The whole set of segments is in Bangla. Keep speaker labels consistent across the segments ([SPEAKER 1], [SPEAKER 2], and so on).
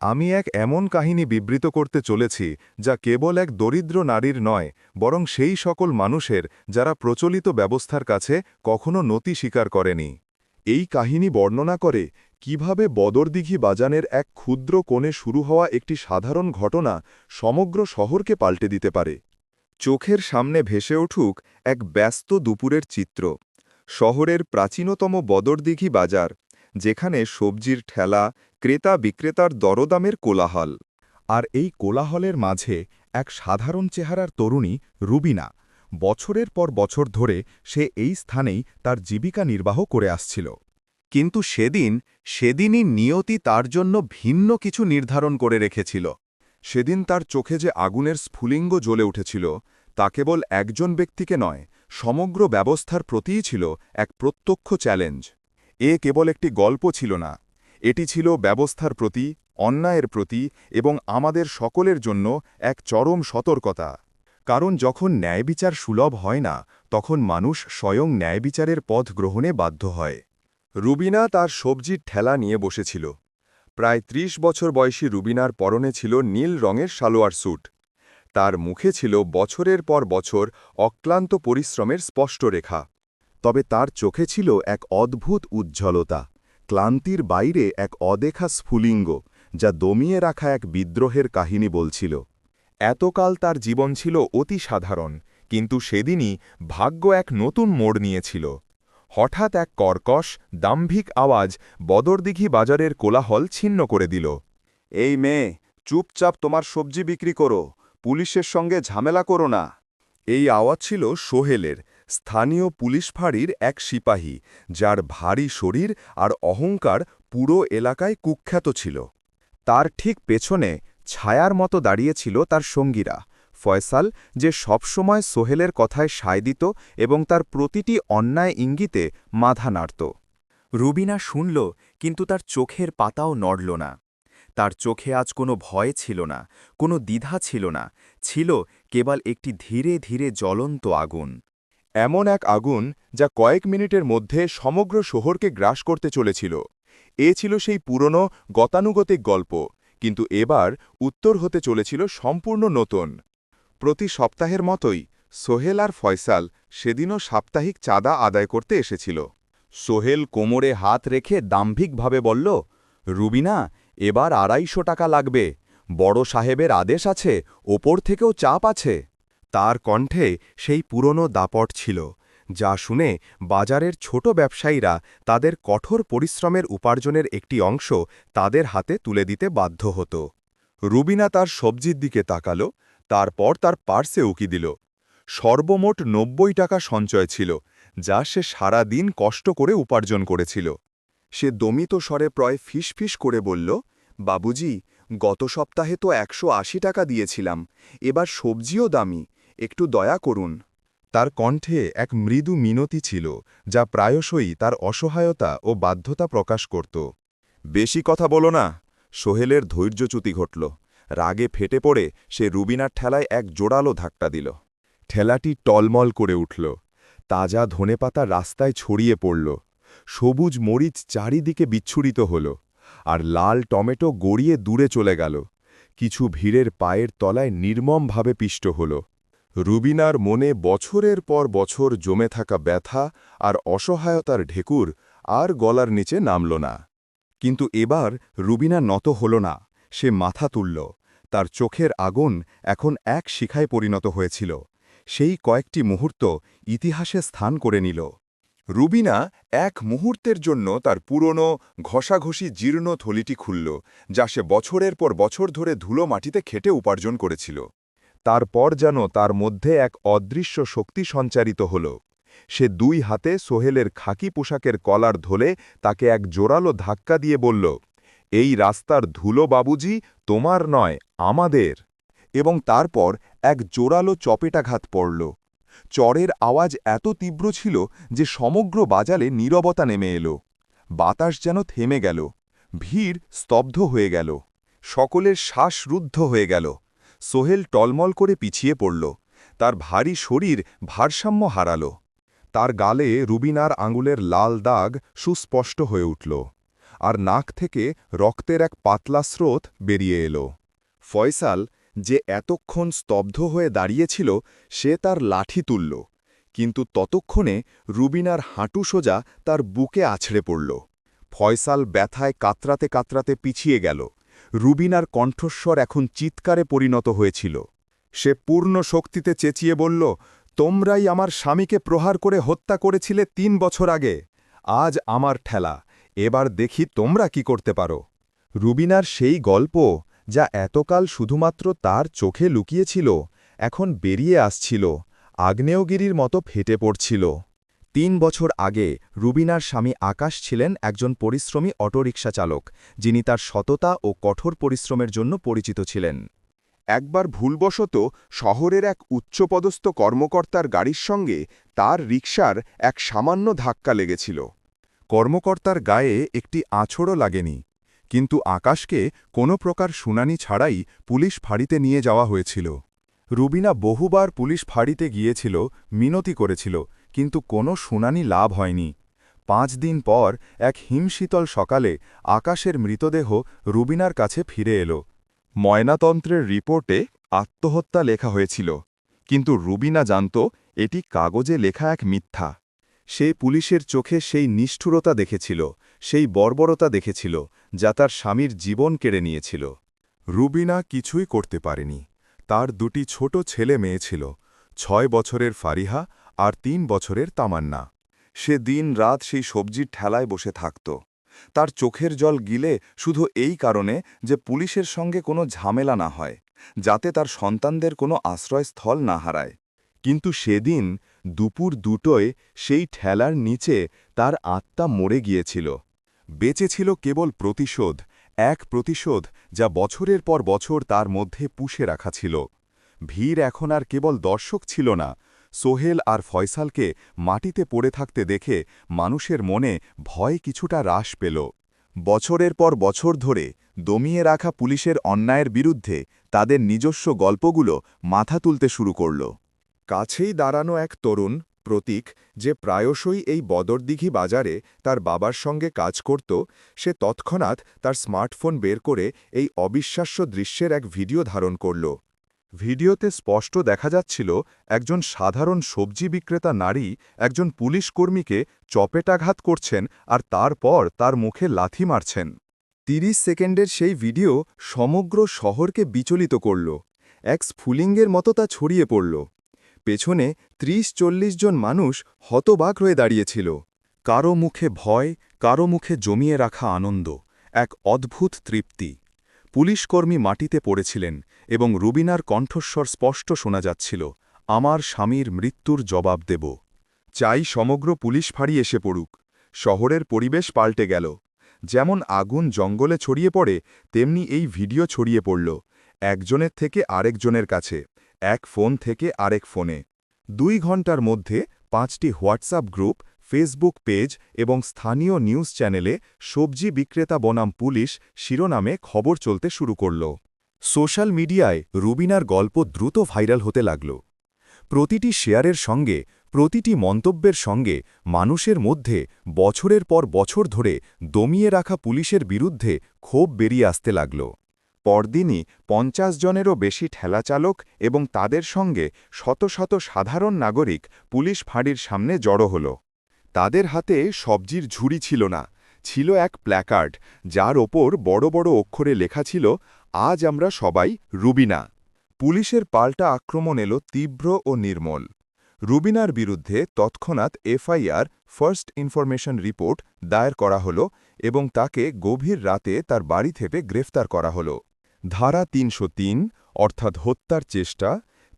[SPEAKER 1] আমি এক এমন কাহিনী বিবৃত করতে চলেছি, যা কেবল এক দরিদ্র নারীর নয়, বরং সেই সকল মানুষের, যারা প্রচলিত ব্যবস্থার কাছে কখনো নতি স্বীকার করেনি। এই কাহিনী বর্ণনা করে কীভাবে বদরদিঘি বাজানের এক ক্ষুদ্র কোণে শুরু হওয়া একটি সাধারণ ঘটনা সমগ্র শহরকে পাল্টে দিতে পারে। চোখের সামনে ভেসে উঠুক এক ব্যস্ত দুপুরের চিত্র। শহরের প্রাচীনতম বদরদিঘি বাজার যেখানে সবজির ঠেলা, ক্রেতা বিক্রেতার দরদামের কোলাহল। আর এই কোলাহলের মাঝে এক সাধারণ চেহারার তরুণী, রুবিনা, বছরের পর বছর ধরে সে এই স্থানেই তার জীবিকা নির্বাহ করে আসছিল। কিন্তু সেদিন, সেদিনই নিয়তি তার জন্য ভিন্ন কিছু নির্ধারণ করে রেখেছিল। সেদিন তার চোখে যে আগুনের স্ফুলিঙ্গ জ্বলে উঠেছিল, তা কেবল একজন ব্যক্তিকে নয়, সমগ্র ব্যবস্থার প্রতিই ছিল এক প্রত্যক্ষ চ্যালেঞ্জ। এ কেবল একটি গল্প ছিল না। এটি ছিল ব্যবস্থার প্রতি, অন্যায়ের প্রতি এবং আমাদের সকলের জন্য এক চরম সতর্কতা। কারণ যখন ন্যায়বিচার সুলভ হয় না, তখন মানুষ স্বয়ং ন্যায়বিচারের পথ গ্রহণে বাধ্য হয়। রুবিনা তার সবজির ঠেলা নিয়ে বসেছিল। প্রায় ত্রিশ বছর বয়সী রুবিনার পরনে ছিল নীল রঙের সালোয়ার স্যুট। তার মুখে ছিল বছরের পর বছর অক্লান্ত পরিশ্রমের স্পষ্ট রেখা। তবে তার চোখে ছিল এক অদ্ভুত উজ্জ্বলতা। ক্লান্তির বাইরে এক অদেখা স্ফুলিঙ্গ, যা দমিয়ে রাখা এক বিদ্রোহের কাহিনী বলছিল। এতকাল তার জীবন ছিল অতি সাধারণ, কিন্তু সেদিনই ভাগ্য এক নতুন মোড় নিয়েছিল। হঠাৎ এক কর্কশ, দাম্ভিক আওয়াজ বদরদিঘি বাজারের কোলাহল ছিন্ন করে দিল। এই মেয়ে, চুপচাপ তোমার সবজি বিক্রি করো, পুলিশের সঙ্গে ঝামেলা করো না। এই আওয়াজ ছিল সোহেলের স্থানীয় পুলিশ ফাঁড়ির এক সিপাহী, যার ভারী শরীর আর অহংকার পুরো এলাকায় কুখ্যাত ছিল। তার ঠিক পেছনে ছায়ার মতো দাঁড়িয়েছিল তার সঙ্গীরা। ফয়সাল, যে সবসময় সোহেলের কথায় সায় দিত এবং তার প্রতিটি অন্যায় ইঙ্গিতে মাথা নাড়ত। রুবিনা শুনল, কিন্তু তার চোখের পাতাও নড়ল না। তার চোখে আজ কোনো ভয় ছিল না, কোনো দ্বিধা ছিল না, ছিল কেবল একটি ধীরে ধীরে জ্বলন্ত আগুন। এমন এক আগুন যা কয়েক মিনিটের মধ্যে সমগ্র শহরকে গ্রাস করতে চলেছিল। এ ছিল সেই পুরনো, গতানুগতিক গল্প, কিন্তু এবার উত্তর হতে চলেছিল সম্পূর্ণ নতুন। প্রতি সপ্তাহের মতোই সোহেল আর ফয়সাল সেদিনও সাপ্তাহিক চাঁদা আদায় করতে এসেছিল। সোহেল কোমরে হাত রেখে দাম্ভিকভাবে বলল, রুবিনা, এবার আড়াইশো টাকা লাগবে। বড় সাহেবের আদেশ আছে, ওপর থেকেও চাপ আছে। তার কণ্ঠে সেই পুরনো দাপট ছিল, যা শুনে বাজারের ছোট ব্যবসায়ীরা তাদের কঠোর পরিশ্রমের উপার্জনের একটি অংশ তাদের হাতে তুলে দিতে বাধ্য হতো। রুবিনা তার সবজির দিকে তাকাল, তারপর তার পার্সে উকি দিল। সর্বমোট নব্বই টাকা সঞ্চয় ছিল, যা সে সারা দিন কষ্ট করে উপার্জন করেছিল। সে দমিত স্বরে প্রায় ফিসফিস করে বলল, বাবুজি, গত সপ্তাহে তো একশো আশি টাকা দিয়েছিলাম, এবার সবজিও দামি একটু দয়া করুন। তার কণ্ঠে এক মৃদু মিনতি ছিল, যা প্রায়শই তার অসহায়তা ও বাধ্যতা প্রকাশ করত। বেশি কথা বলো না, সোহেলের ধৈর্যচ্যুতি ঘটল। রাগে ফেটে পড়ে সে রুবিনার ঠেলায় এক জোড়ালো ধাক্কা দিল। ঠেলাটি টলমল করে উঠল। তাজা ধনেপাতা রাস্তায় ছড়িয়ে পড়ল। সবুজ মরিচ চারিদিকে বিচ্ছুরিত হল, আর লাল টমেটো গড়িয়ে দূরে চলে গেল। কিছু ভিড়ের পায়ের তলায় নির্মমভাবে পিষ্ট হল। রুবিনার মনে বছরের পর বছর জমে থাকা ব্যথা আর অসহায়তার ঢেকুর আর গলার নিচে নামল না। কিন্তু এবার রুবিনা নত হল না, সে মাথা তুলল, তার চোখের আগুন এখন এক শিখায় পরিণত হয়েছিল, সেই কয়েকটি মুহূর্ত ইতিহাসে স্থান করে নিল। রুবিনা এক মুহূর্তের জন্য তার পুরনো, ঘষাঘষি জীর্ণ থলিটি খুলল, যা সে বছরের পর বছর ধরে ধুলো মাটিতে খেটে উপার্জন করেছিল। তারপর যেন তার মধ্যে এক অদৃশ্য শক্তি সঞ্চারিত হল। সে দুই হাতে সোহেলের খাকি পোশাকের কলার ধলে তাকে এক জোরালো ধাক্কা দিয়ে বলল, এই রাস্তার ধুলো বাবুজি তোমার নয়, আমাদের। এবং তারপর এক জোরালো চপেটাঘাত পড়ল। চরের আওয়াজ এত তীব্র ছিল যে সমগ্র বাজালে নীরবতা নেমে এলো। বাতাস যেন থেমে গেল। ভিড় স্তব্ধ হয়ে গেল। সকলের শ্বাসরুদ্ধ হয়ে গেল। সোহেল টলমল করে পিছিয়ে পড়ল। তার ভারী শরীর ভারসাম্য হারাল। তার গালে রুবিনার আঙুলের লাল দাগ সুস্পষ্ট হয়ে উঠল। আর নাক থেকে রক্তের এক পাতলা স্রোত বেরিয়ে এলো। ফয়সাল যে এতক্ষণ স্তব্ধ হয়ে দাঁড়িয়েছিল, সে তার লাঠি তুলল। কিন্তু ততক্ষণে রুবিনার হাঁটু সোজা তার বুকে আছড়ে পড়ল। ফয়সাল ব্যথায় কাতরাতে কাতরাতে পিছিয়ে গেল। রুবিনার কণ্ঠস্বর এখন চিৎকারে পরিণত হয়েছিল। সে পূর্ণ শক্তিতে চেঁচিয়ে বলল, তোমরাই আমার স্বামীকে প্রহার করে হত্যা করেছিলে তিন বছর আগে। আজ আমার ঠেলা। এবার দেখি তোমরা কি করতে পারো। রুবিনার সেই গল্প, যা এতকাল শুধুমাত্র তার চোখে লুকিয়েছিল, এখন বেরিয়ে আসছিল, আগ্নেয়গিরির মতো ফেটে পড়ছিল। তিন বছর আগে রুবিনার স্বামী আকাশ ছিলেন একজন পরিশ্রমী অটোরিকশা চালক, যিনি তার সততা ও কঠোর পরিশ্রমের জন্য পরিচিত ছিলেন। একবার ভুলবশত শহরের এক উচ্চপদস্থ কর্মকর্তার গাড়ির সঙ্গে তার রিকশার এক সামান্য ধাক্কা লেগেছিল। কর্মকর্তার গায়ে একটি আছড়ও লাগেনি, কিন্তু আকাশকে কোনো প্রকার শুনানি ছাড়াই পুলিশ ফাঁড়িতে নিয়ে যাওয়া হয়েছিল। রুবিনা বহুবার পুলিশ ফাঁড়িতে গিয়েছিল, মিনতি করেছিল কিন্তু কোনো শুনানি লাভ হয়নি। পাঁচ দিন পর এক হিমশীতল সকালে আকাশের মৃতদেহ রুবিনার কাছে ফিরে এলো। ময়নাতন্ত্রের রিপোর্টে আত্মহত্যা লেখা হয়েছিল, কিন্তু রুবিনা জানত এটি কাগজে লেখা এক মিথ্যা। সে পুলিশের চোখে সেই নিষ্ঠুরতা দেখেছিল, সেই বর্বরতা দেখেছিল, যা তার স্বামীর জীবন কেড়ে নিয়েছিল। রুবিনা কিছুই করতে পারেনি। তার দুটি ছোট ছেলে মেয়ে ছিল, ছয় বছরের ফারিহা আর তিন বছরের তামান্না। সে দিন রাত সেই সবজির ঠেলায় বসে থাকত। তার চোখের জল গিলে শুধু এই কারণে যে পুলিশের সঙ্গে কোনো ঝামেলা না হয়, যাতে তার সন্তানদের কোনো আশ্রয়স্থল না হারায়। কিন্তু সেদিন দুপুর দুটোয় সেই ঠেলার নিচে তার আত্মা মরে গিয়েছিল। বেঁচে ছিল কেবল প্রতিশোধ, এক প্রতিশোধ যা বছরের পর বছর তার মধ্যে পুষে রাখা ছিল। ভিড় এখন আর কেবল দর্শক ছিল না সোহেল আর ফয়সালকে মাটিতে পড়ে থাকতে দেখে মানুষের মনে ভয় কিছুটা হ্রাস পেল। বছরের পর বছর ধরে দমিয়ে রাখা পুলিশের অন্যায়ের বিরুদ্ধে তাদের নিজস্ব গল্পগুলো মাথা তুলতে শুরু করল। কাছেই দাঁড়ানো এক তরুণ, প্রতীক, যে প্রায়শই এই বদরদিঘি বাজারে তার বাবার সঙ্গে কাজ করত, সে তৎক্ষণাৎ তার স্মার্টফোন বের করে এই অবিশ্বাস্য দৃশ্যের এক ভিডিও ধারণ করল। ভিডিওতে স্পষ্ট দেখা যাচ্ছিল একজন সাধারণ সবজি বিক্রেতা নারী একজন পুলিশ কর্মীকে চপেটাঘাত করছেন আর তারপর তার মুখে লাথি মারছেন। তিরিশ সেকেন্ডের সেই ভিডিও সমগ্র শহরকে বিচলিত করল। এক স্ফুলিঙ্গের মতো তা ছড়িয়ে পড়ল। পেছনে ত্রিশ চল্লিশ জন মানুষ হতবাক হয়ে দাঁড়িয়েছিল। কারও মুখে ভয়, কারও মুখে জমিয়ে রাখা আনন্দ, এক অদ্ভুত তৃপ্তি। পুলিশকর্মী মাটিতে পড়েছিলেন এবং রুবিনার কণ্ঠস্বর স্পষ্ট শোনা যাচ্ছিল, আমার স্বামীর মৃত্যুর জবাব দেব। চাই সমগ্র পুলিশ ফাঁড়ি এসে পড়ুক। শহরের পরিবেশ পাল্টে গেল। যেমন আগুন জঙ্গলে ছড়িয়ে পড়ে, তেমনি এই ভিডিও ছড়িয়ে পড়ল, একজনের থেকে আরেকজনের কাছে, এক ফোন থেকে আরেক ফোনে। দুই ঘণ্টার মধ্যে পাঁচটি হোয়াটসঅ্যাপ গ্রুপ ফেসবুক পেজ এবং স্থানীয় নিউজ চ্যানেলে সবজি বিক্রেতা বনাম পুলিশ শিরোনামে খবর চলতে শুরু করল। সোশ্যাল মিডিয়ায় রুবিনার গল্প দ্রুত ভাইরাল হতে লাগল। প্রতিটি শেয়ারের সঙ্গে, প্রতিটি মন্তব্যের সঙ্গে, মানুষের মধ্যে বছরের পর বছর ধরে দমিয়ে রাখা পুলিশের বিরুদ্ধে ক্ষোভ বেরিয়ে আসতে লাগল। পরদিনই পঞ্চাশ জনেরও বেশি ঠেলাচালক এবং তাদের সঙ্গে শত শত সাধারণ নাগরিক পুলিশ ফাঁড়ির সামনে জড়ো হল। তাদের হাতে সবজির ঝুড়ি ছিল না, ছিল এক প্ল্যাকার্ড, যার ওপর বড় বড় অক্ষরে লেখা ছিল, আজ আমরা সবাই রুবিনা। পুলিশের পাল্টা আক্রমণ এলো তীব্র ও নির্মল। রুবিনার বিরুদ্ধে তৎক্ষণাৎ এফআইআর, ফার্স্ট ইনফরমেশন রিপোর্ট, দায়ের করা হল এবং তাকে গভীর রাতে তার বাড়ি থেকে গ্রেফতার করা হল। ধারা তিনশো তিন, অর্থাৎ হত্যার চেষ্টা,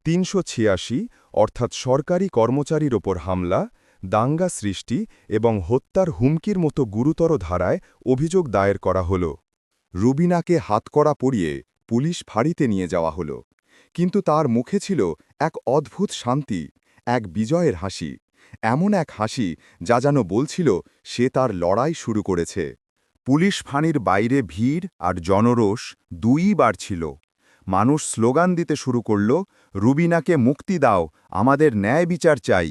[SPEAKER 1] তিনশো ছিয়াশি, অর্থাৎ সরকারি কর্মচারীর ওপর হামলা দাঙ্গা সৃষ্টি এবং হত্যার হুমকির মতো গুরুতর ধারায় অভিযোগ দায়ের করা হল। রুবিনাকে হাতকড়া পরিয়ে পুলিশ ফাঁড়িতে নিয়ে যাওয়া হল। কিন্তু তার মুখে ছিল এক অদ্ভুত শান্তি, এক বিজয়ের হাসি, এমন এক হাসি যা যেন বলছিল সে তার লড়াই শুরু করেছে। পুলিশ ফাঁড়ির বাইরে ভিড় আর জনরোষ দুইই বাড়ছিল মানুষ স্লোগান দিতে শুরু করল, রুবিনাকে মুক্তি দাও, আমাদের ন্যায় বিচার চাই।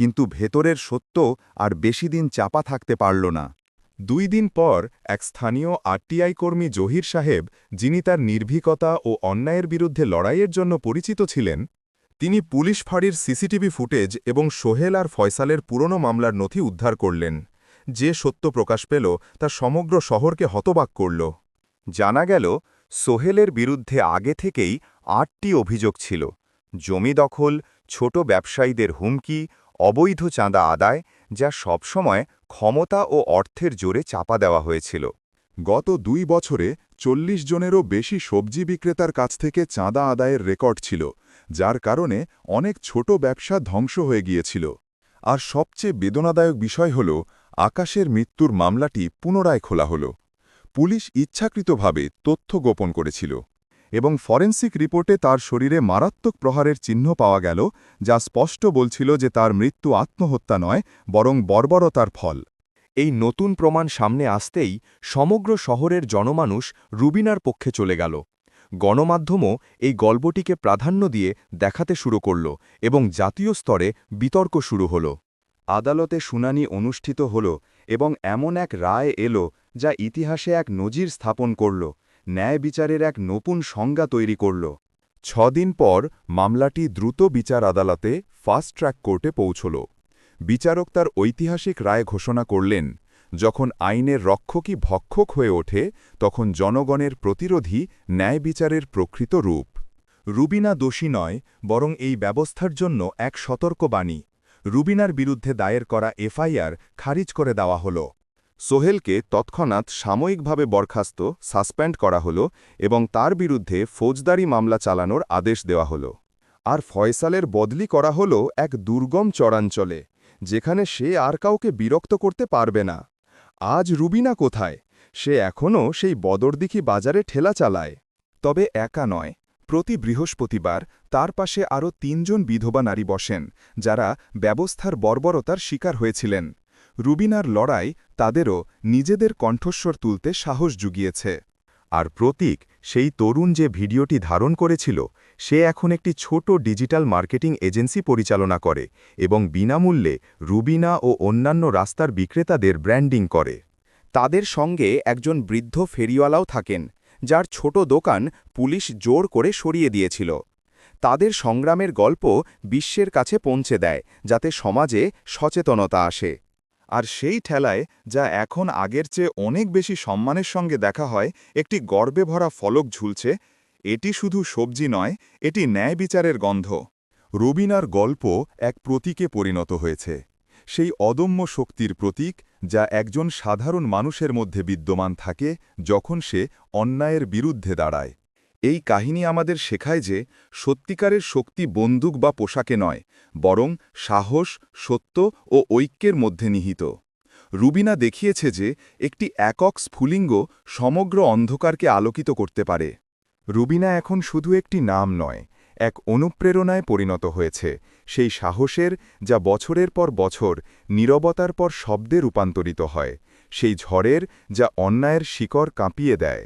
[SPEAKER 1] কিন্তু ভেতরের সত্য আর বেশি দিন চাপা থাকতে পারল না। দুই দিন পর এক স্থানীয় আরটিআই কর্মী জহির সাহেব, যিনি তার নির্ভীকতা ও অন্যায়ের বিরুদ্ধে লড়াইয়ের জন্য পরিচিত ছিলেন, তিনি পুলিশ ফাঁড়ির সিসিটিভি ফুটেজ এবং সোহেল আর ফয়সালের পুরনো মামলার নথি উদ্ধার করলেন। যে সত্য প্রকাশ পেল, তা সমগ্র শহরকে হতবাক করল। জানা গেল, সোহেলের বিরুদ্ধে আগে থেকেই আটটি অভিযোগ ছিল। জমি দখল, ছোট ব্যবসায়ীদের হুমকি অবৈধ চাঁদা আদায়, যা সবসময় ক্ষমতা ও অর্থের জোরে চাপা দেওয়া হয়েছিল। গত দুই বছরে চল্লিশ জনেরও বেশি সবজি বিক্রেতার কাছ থেকে চাঁদা আদায়ের রেকর্ড ছিল, যার কারণে অনেক ছোট ব্যবসা ধ্বংস হয়ে গিয়েছিল। আর সবচেয়ে বেদনাদায়ক বিষয় হল, আকাশের মৃত্যুর মামলাটি পুনরায় খোলা হল। পুলিশ ইচ্ছাকৃতভাবে তথ্য গোপন করেছিল। এবং ফরেন্সিক রিপোর্টে তার শরীরে মারাত্মক প্রহারের চিহ্ন পাওয়া গেল, যা স্পষ্ট বলছিল যে তার মৃত্যু আত্মহত্যা নয়, বরং বর্বরতার ফল।
[SPEAKER 2] এই নতুন প্রমাণ সামনে আসতেই সমগ্র শহরের জনমানুষ রুবিনার পক্ষে চলে গেল। গণমাধ্যমও এই গল্পটিকে প্রাধান্য দিয়ে দেখাতে শুরু করল এবং জাতীয় স্তরে বিতর্ক শুরু হল।
[SPEAKER 1] আদালতে শুনানি অনুষ্ঠিত হল এবং এমন এক রায় এলো যা ইতিহাসে এক নজির স্থাপন করল। ন্যায় বিচারের এক নতুন সংজ্ঞা তৈরি করল। ছদিন পর মামলাটি দ্রুত বিচার আদালতে ফাস্ট ট্র্যাক কোর্টে পৌঁছল। বিচারক তার ঐতিহাসিক রায় ঘোষণা করলেন, যখন আইনের রক্ষকই ভক্ষক হয়ে ওঠে, তখন জনগণের প্রতিরোধী ন্যায় বিচারের প্রকৃত রূপ। রুবিনা দোষী নয়, বরং এই ব্যবস্থার জন্য এক সতর্কবাণী। রুবিনার বিরুদ্ধে দায়ের করা এফআইআর খারিজ করে দেওয়া হল। সোহেলকে তৎক্ষণাৎ সাময়িকভাবে বরখাস্ত, সাসপেন্ড করা হল এবং তার বিরুদ্ধে ফৌজদারি মামলা চালানোর আদেশ দেওয়া হল। আর ফয়সালের বদলি করা হল এক দুর্গম চরাঞ্চলে, যেখানে সে আর কাউকে বিরক্ত করতে পারবে না। আজ রুবিনা কোথায়? সে এখনও সেই বদরদিঘি বাজারে ঠেলা চালায়। তবে একা নয়, প্রতি বৃহস্পতিবার তার পাশে আরও তিনজন বিধবা নারী বসেন, যারা ব্যবস্থার বর্বরতার শিকার হয়েছিলেন। রুবিনার লড়াই তাদেরও নিজেদের কণ্ঠস্বর তুলতে সাহস জুগিয়েছে। আর প্রতীক, সেই তরুণ যে ভিডিওটি ধারণ করেছিল, সে এখন একটি ছোট ডিজিটাল মার্কেটিং এজেন্সি পরিচালনা করে এবং বিনামূল্যে রুবিনা ও অন্যান্য রাস্তার বিক্রেতাদের ব্র্যান্ডিং করে। তাদের সঙ্গে একজন বৃদ্ধ ফেরিওয়ালাও থাকেন, যার ছোট দোকান পুলিশ জোর করে সরিয়ে দিয়েছিল। তাদের সংগ্রামের গল্প বিশ্বের কাছে পৌঁছে দেয়, যাতে সমাজে সচেতনতা আসে। আর সেই ঠেলায়, যা এখন আগের চেয়ে অনেক বেশি সম্মানের সঙ্গে দেখা হয়, একটি গর্বে ভরা ফলক ঝুলছে। এটি শুধু সবজি নয়, এটি ন্যায় বিচারের গন্ধ। রবিনার গল্প এক প্রতীকে পরিণত হয়েছে। সেই অদম্য শক্তির প্রতীক, যা একজন সাধারণ মানুষের মধ্যে বিদ্যমান থাকে, যখন সে অন্যায়ের বিরুদ্ধে দাঁড়ায়। এই কাহিনী আমাদের শেখায় যে সত্যিকারের শক্তি বন্দুক বা পোশাকে নয়, বরং সাহস, সত্য ও ঐক্যের মধ্যে নিহিত। রুবিনা দেখিয়েছে যে একটি একক স্ফুলিঙ্গ সমগ্র অন্ধকারকে আলোকিত করতে পারে। রুবিনা এখন শুধু একটি নাম নয়, এক অনুপ্রেরণায় পরিণত হয়েছে, সেই সাহসের যা বছরের পর বছর নীরবতার পর শব্দে রূপান্তরিত হয়, সেই ঝড়ের যা অন্যায়ের শিকড় কাঁপিয়ে দেয়।